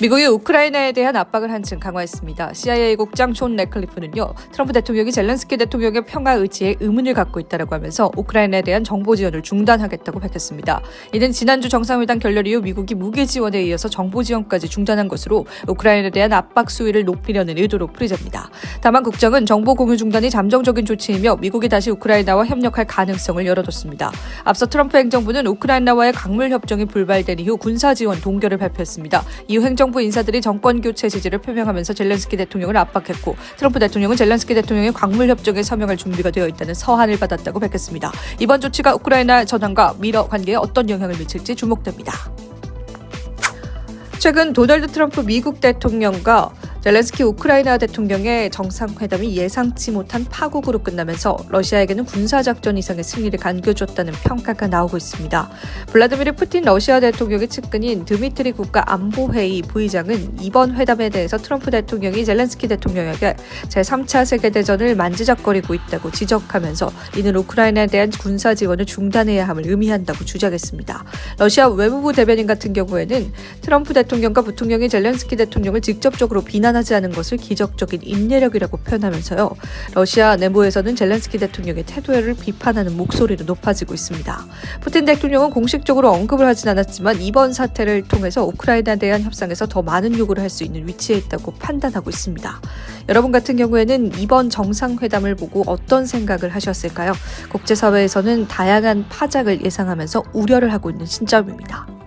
미국이 우크라이나에 대한 압박을 한층 강화했습니다. CIA 국장 존 레클리프는요, 트럼프 대통령이 젤렌스키 대통령의 평화 의지에 의문을 갖고 있다고 하면서 우크라이나에 대한 정보 지원을 중단하겠다고 밝혔습니다. 이는 지난주 정상회담 결렬 이후 미국이 무기 지원에 이어서 정보 지원까지 중단한 것으로 우크라이나에 대한 압박 수위를 높이려는 의도로 풀이됩니다. 다만 국장은 정보 공유 중단이 잠정적인 조치이며 미국이 다시 우크라이나와 협력할 가능성을 열어뒀습니다. 앞서 트럼프 행정부는 우크라이나와의 강물 협정이 불발된 이후 군사 지원 동결을 발표했습니다. 이후 행정 부 인사들이 정권 교체 지지를 표명하면서 젤렌스키 대통령을 압박했고 트럼프 대통령은 젤렌스키 대통령의 광물 협정에 서명할 준비가 되어 있다는 서한을 받았다고 밝혔습니다. 이번 조치가 우크라이나 전황과 미러 관계에 어떤 영향을 미칠지 주목됩니다. 최근 도널드 트럼프 미국 대통령과 젤렌스키 우크라이나 대통령의 정상회담이 예상치 못한 파국으로 끝나면서 러시아에게는 군사작전 이상의 승리를 간겨줬다는 평가가 나오고 있습니다. 블라디미르 푸틴 러시아 대통령의 측근인 드미트리 국가안보회의 부의장은 이번 회담에 대해서 트럼프 대통령이 젤렌스키 대통령에게 제3차 세계대전을 만지작거리고 있다고 지적하면서 이는 우크라이나에 대한 군사 지원을 중단해야 함을 의미한다고 주장했습니다. 러시아 외무부 대변인 같은 경우에는 트럼프 대통령과 부통령이 젤렌스키 대통령을 직접적으로 비난 하지 않은 것을 기적적인 인내력이라고 표현하면서요. 러시아 내부에서는 젤렌스키 대통령의 태도를 비판하는 목소리도 높아지고 있습니다. 푸틴 대통령은 공식적으로 언급을 하진 않았지만 이번 사태를 통해서 우크라이나에 대한 협상에서 더 많은 요구를 할 수 있는 위치에 있다고 판단하고 있습니다. 여러분 같은 경우에는 이번 정상회담을 보고 어떤 생각을 하셨을까요? 국제사회에서는 다양한 파장을 예상하면서 우려를 하고 있는 신점입니다.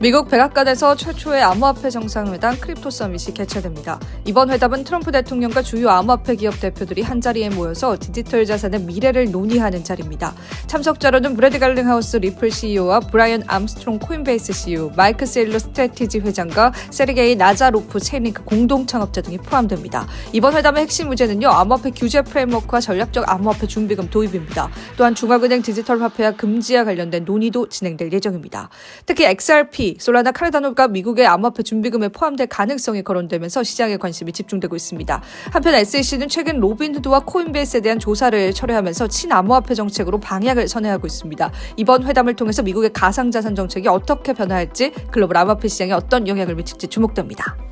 미국 백악관에서 최초의 암호화폐 정상회담 크립토 서밋이 개최됩니다. 이번 회담은 트럼프 대통령과 주요 암호화폐 기업 대표들이 한자리에 모여서 디지털 자산의 미래를 논의하는 자리입니다. 참석자로는 브래드 갈링하우스 리플 CEO와 브라이언 암스트롱 코인베이스 CEO, 마이크 세일러 스트래티지 회장과 세르게이 나자로프 체인링크 공동 창업자 등이 포함됩니다. 이번 회담의 핵심 문제는요, 암호화폐 규제 프레임워크와 전략적 암호화폐 준비금 도입입니다. 또한 중앙은행 디지털 화폐와 금지와 관련된 논의도 진행될 예정입니다. 특히 XRP, 솔라나 카르다노가 미국의 암호화폐 준비금에 포함될 가능성이 거론되면서 시장에 관심이 집중되고 있습니다. 한편 SEC는 최근 로빈후드와 코인베이스에 대한 조사를 철회하면서 친암호화폐 정책으로 방향을 선회하고 있습니다. 이번 회담을 통해서 미국의 가상자산 정책이 어떻게 변화할지 글로벌 암호화폐 시장에 어떤 영향을 미칠지 주목됩니다.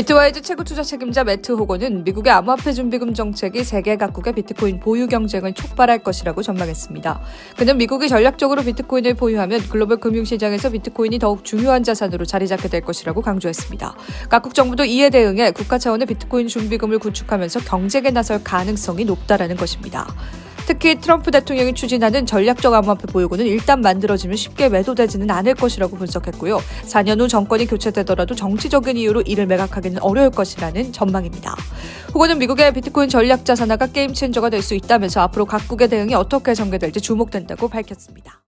비트와이즈 최고 투자 책임자 매트 호건은 미국의 암호화폐 준비금 정책이 세계 각국의 비트코인 보유 경쟁을 촉발할 것이라고 전망했습니다. 그는 미국이 전략적으로 비트코인을 보유하면 글로벌 금융시장에서 비트코인이 더욱 중요한 자산으로 자리 잡게 될 것이라고 강조했습니다. 각국 정부도 이에 대응해 국가 차원의 비트코인 준비금을 구축하면서 경쟁에 나설 가능성이 높다라는 것입니다. 특히 트럼프 대통령이 추진하는 전략적 암호화폐 보유고는 일단 만들어지면 쉽게 매도되지는 않을 것이라고 분석했고요. 4년 후 정권이 교체되더라도 정치적인 이유로 이를 매각하기는 어려울 것이라는 전망입니다. 후보는 미국의 비트코인 전략 자산화가 게임 체인저가 될 수 있다면서 앞으로 각국의 대응이 어떻게 전개될지 주목된다고 밝혔습니다.